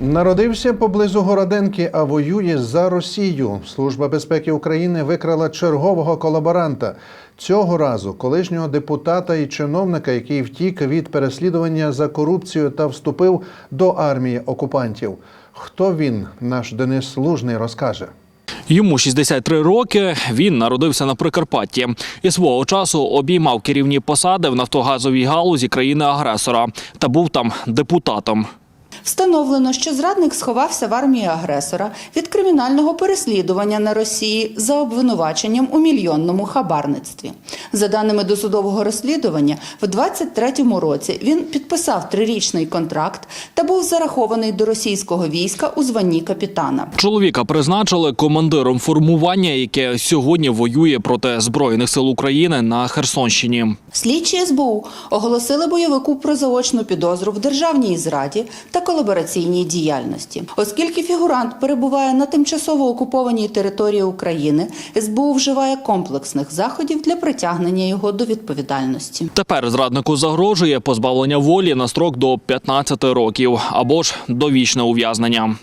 Народився поблизу Городенки, а воює за Росію. Служба безпеки України викрала чергового колаборанта. Цього разу колишнього депутата і чиновника, який втік від переслідування за корупцію та вступив до армії окупантів. Хто він? Наш Денис Лужний розкаже. Йому 63 роки. Він народився на Прикарпатті і свого часу обіймав керівні посади в нафтогазовій галузі країни-агресора та був там депутатом. Встановлено, що зрадник сховався в армії агресора від кримінального переслідування на Росії за обвинуваченням у мільйонному хабарництві. За даними досудового розслідування, в 23-му році він підписав трирічний контракт та був зарахований до російського війська у званні капітана. Чоловіка призначили командиром формування, яке сьогодні воює проти збройних сил України на Херсонщині. Слідчі СБУ оголосили бойовику про заочну підозру в державній зраді та колабораційній діяльності. Оскільки фігурант перебуває на тимчасово окупованій території України, СБУ вживає комплексних заходів для притягнення його до відповідальності. Тепер зраднику загрожує позбавлення волі на строк до 15 років або ж довічне ув'язнення.